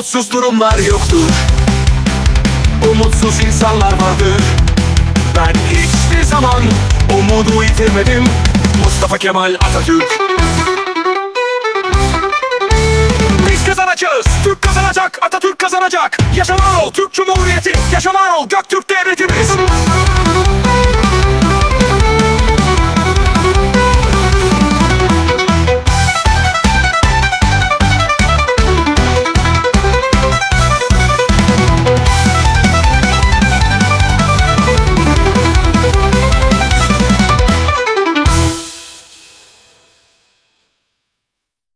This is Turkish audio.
Umutsuz durumlar yoktur. Umutsuz insanlar vardır. Ben hiçbir zaman umudu yitirmedim. Mustafa Kemal Atatürk. Biz kazanacağız, Türk kazanacak, Atatürk kazanacak. Yaşanan Türk Cumhuriyeti, yaşanan o Göktürk Devletimiz.